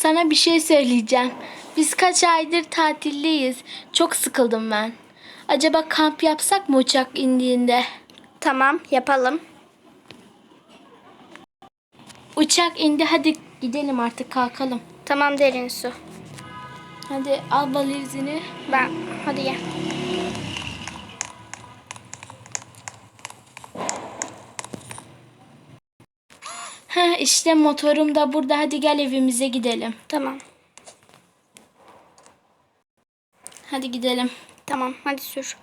Sana bir şey söyleyeceğim. Biz kaç aydır tatildeyiz. Çok sıkıldım ben. Acaba kamp yapsak mı uçak indiğinde? Tamam yapalım. Uçak indi hadi gidelim artık kalkalım. Tamam derin su. Hadi al valizini. Ben hadi gel. Ha işte motorum da burada. Hadi gel evimize gidelim. Tamam. Hadi gidelim. Tamam hadi sür.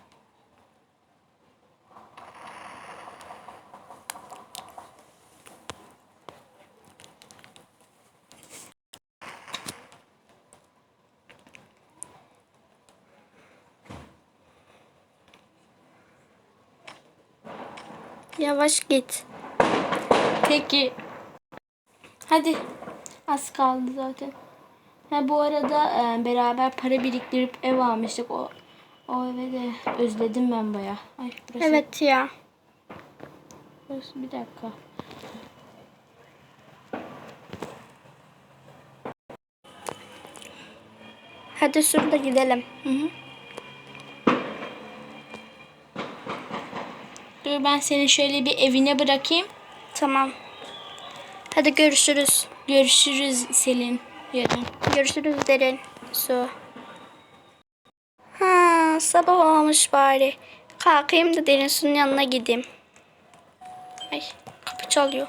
Yavaş git. Peki. Hadi. Az kaldı zaten. Ha bu arada e, beraber para biriktirip ev almıştık. O o eve de özledim ben baya. Ay burası. Evet ya. Burası bir dakika. Hadi de gidelim. Hı hı. Dur ben seni şöyle bir evine bırakayım. Tamam. Hadi görüşürüz. Görüşürüz Selin yarın. Görüşürüz derin su. Ha, sabah olmuş bari. Kalkayım da derin suyun yanına gideyim. Ay kapı çalıyor.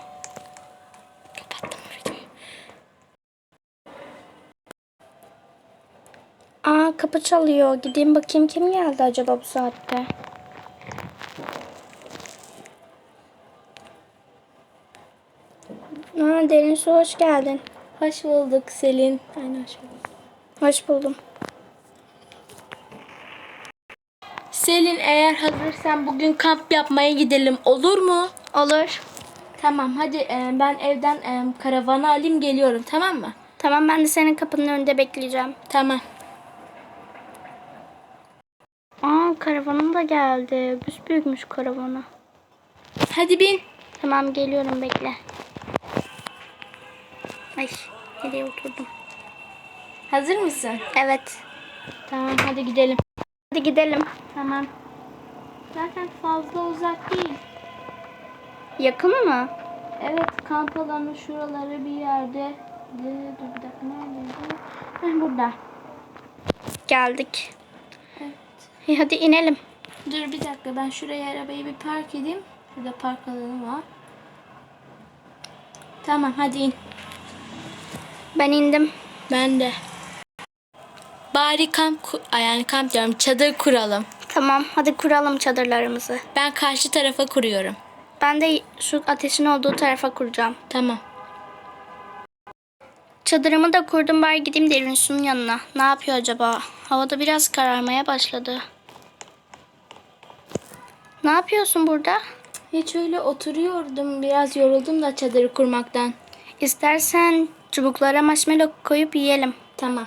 Kapattım videoyu. Aa kapı çalıyor. Gideyim bakayım kim geldi acaba bu saatte. Aa, derin su hoş geldin. Hoş bulduk Selin. Aynen hoş bulduk. Hoş buldum. Selin eğer hazırsan bugün kamp yapmaya gidelim olur mu? Olur. Tamam hadi e, ben evden e, karavanı alayım geliyorum tamam mı? Tamam ben de senin kapının önünde bekleyeceğim. Tamam. Aa karavanın da geldi. Büyükmüş karavanı. Hadi bin. Tamam geliyorum bekle. Ay nereye oturdum? Hazır mısın? Evet. Tamam hadi gidelim. Hadi gidelim. Tamam. Zaten fazla uzak değil. Yakın mı? Evet kamp alanı şuraları bir yerde. Dur bir dakika neredeydi? Heh, burada. Geldik. Evet. İyi, hadi inelim. Dur bir dakika ben şuraya arabayı bir park edeyim. Şurada park alanı var. Tamam hadi in. Ben indim. Ben de. Bari kamp yani kamp diyorum çadır kuralım. Tamam hadi kuralım çadırlarımızı. Ben karşı tarafa kuruyorum. Ben de şu ateşin olduğu tarafa kuracağım. Tamam. Çadırımı da kurdum bari gideyim derin suyun yanına. Ne yapıyor acaba? Havada biraz kararmaya başladı. Ne yapıyorsun burada? Hiç öyle oturuyordum. Biraz yoruldum da çadırı kurmaktan. İstersen çubuklara marshmallow koyup yiyelim. Tamam.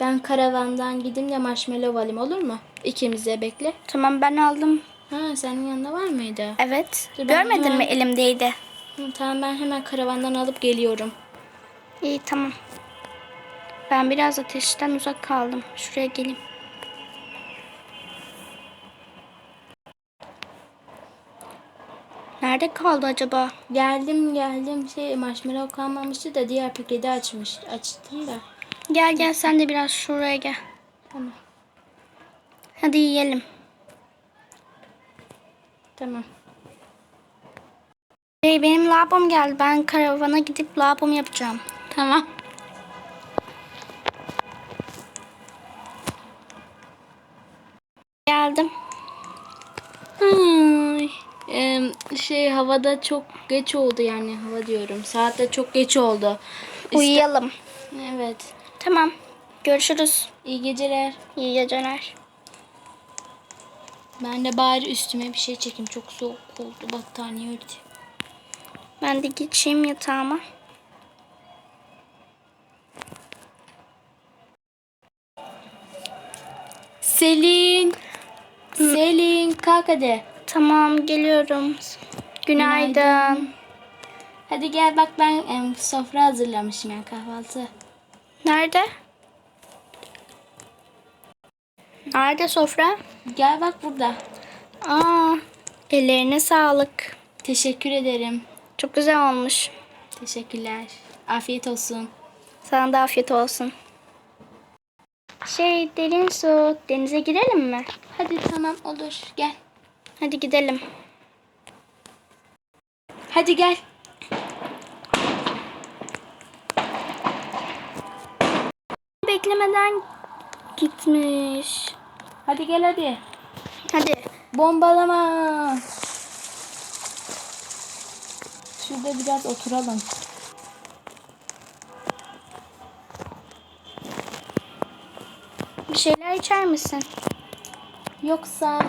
Ben karavandan gideyim de marshmallow alayım olur mu? İkimize bekle. Tamam ben aldım. Ha senin yanında var mıydı? Evet. Dur, ben Görmedin hemen- mi elimdeydi. Hı, tamam ben hemen karavandan alıp geliyorum. İyi tamam. Ben biraz ateşten uzak kaldım. Şuraya geleyim. Nerede kaldı acaba? Geldim geldim. Şey marshmallow kalmamıştı da diğer paketi açmış. Açtım da. Gel gel sen de biraz şuraya gel. Tamam. Hadi yiyelim. Tamam. Hey, benim labom geldi. Ben karavana gidip labom yapacağım. Tamam. Havada çok geç oldu yani hava diyorum. Saatte çok geç oldu. İşte- Uyuyalım. Evet. Tamam. Görüşürüz. İyi geceler. İyi geceler. Ben de bari üstüme bir şey çekeyim. Çok soğuk oldu. Battaniye ördü. Ben de geçeyim yatağıma. Selin. Selin kalk hadi. Tamam geliyorum. Günaydın. Günaydın. Hadi gel bak ben em, sofra hazırlamışım yani kahvaltı. Nerede? Nerede sofra? Gel bak burada. Aa, ellerine sağlık. Teşekkür ederim. Çok güzel olmuş. Teşekkürler. Afiyet olsun. Sana da afiyet olsun. Şey derin su. Denize girelim mi? Hadi tamam olur. Gel. Hadi gidelim. Hadi gel. Beklemeden gitmiş. Hadi gel hadi. Hadi. Bombalama. Şurada biraz oturalım. Bir şeyler içer misin? Yoksa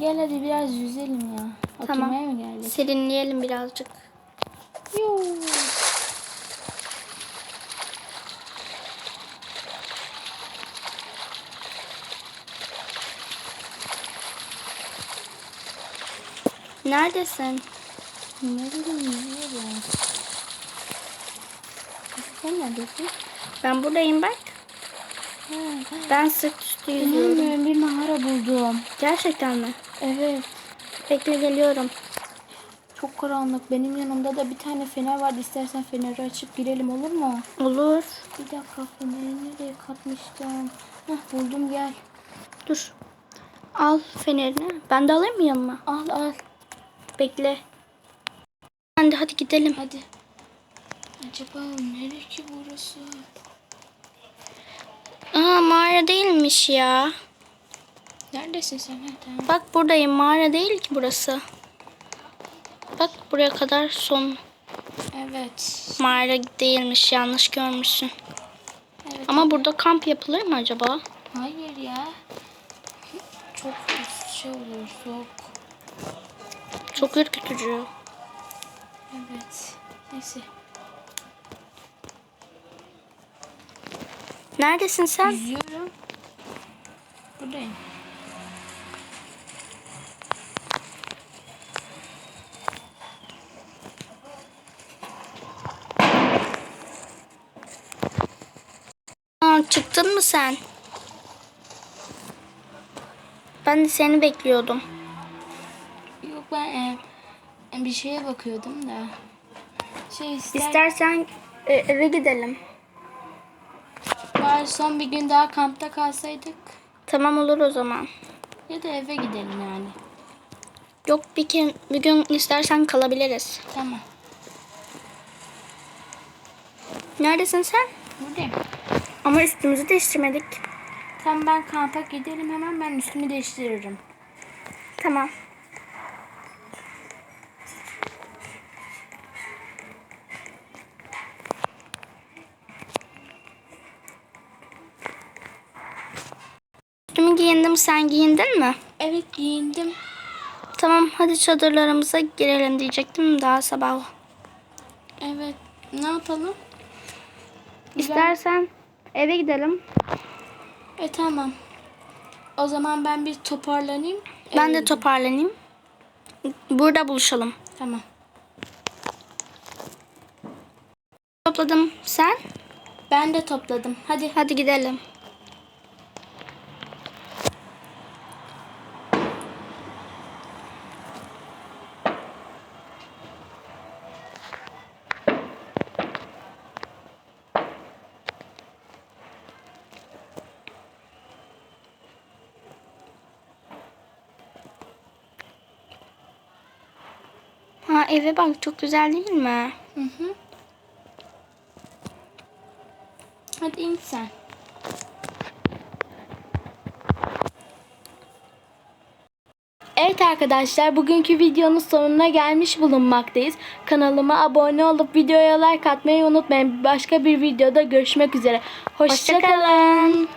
Gel hadi biraz yüzelim ya. Tamam. Mı geldik? Serinleyelim birazcık. Yoo. Neredesin? Ne bileyim yüzüyorum. Sen neredesin? Ben buradayım bak. Ha, Ben sırt yüzüyorum. İnanmıyorum bir mağara buldum. Gerçekten mi? Evet. Bekle geliyorum. Çok karanlık. Benim yanımda da bir tane fener vardı. İstersen feneri açıp girelim olur mu? Olur. Bir dakika feneri nereye katmıştım? Hah buldum gel. Dur. Al fenerini. Ben de alayım mı yanıma? Al al. Bekle. Hadi hadi gidelim. Hadi. Acaba nereye ki burası? Aa mağara değilmiş ya. Neredesin sen? Tamam. Bak buradayım. Mağara değil ki burası. Bak buraya kadar son Evet. mağara değilmiş. Yanlış görmüşsün. Evet. Ama burada kamp yapılır mı acaba? Hayır ya. Çok şey olur soğuk. Çok ürkütücü. Evet. Neyse. Neredesin sen? Yüzüyorum. Buradayım. Aa, çıktın mı sen? Ben de seni bekliyordum. Yok ben e, bir şeye bakıyordum da. Şey ister, İstersen e, eve gidelim. Bari son bir gün daha kampta kalsaydık. Tamam olur o zaman. Ya da eve gidelim yani. Yok bir, gün, bir gün istersen kalabiliriz. Tamam. Neredesin sen? Buradayım. Ama üstümüzü değiştirmedik. Tamam ben kampa gidelim hemen ben üstümü değiştiririm. Tamam. Üstümü giyindim sen giyindin mi? Evet giyindim. Tamam hadi çadırlarımıza girelim diyecektim daha sabah. Evet. Ne yapalım? İstersen eve gidelim. E tamam. O zaman ben bir toparlanayım. Ben de gideyim. toparlanayım. Burada buluşalım. Tamam. Topladım. Sen? Ben de topladım. Hadi. Hadi gidelim. Eve bak çok güzel değil mi? Hı hı. Hadi in sen. Evet arkadaşlar bugünkü videonun sonuna gelmiş bulunmaktayız. Kanalıma abone olup videoya like atmayı unutmayın. Başka bir videoda görüşmek üzere. Hoşçakalın. Hoşçakalın.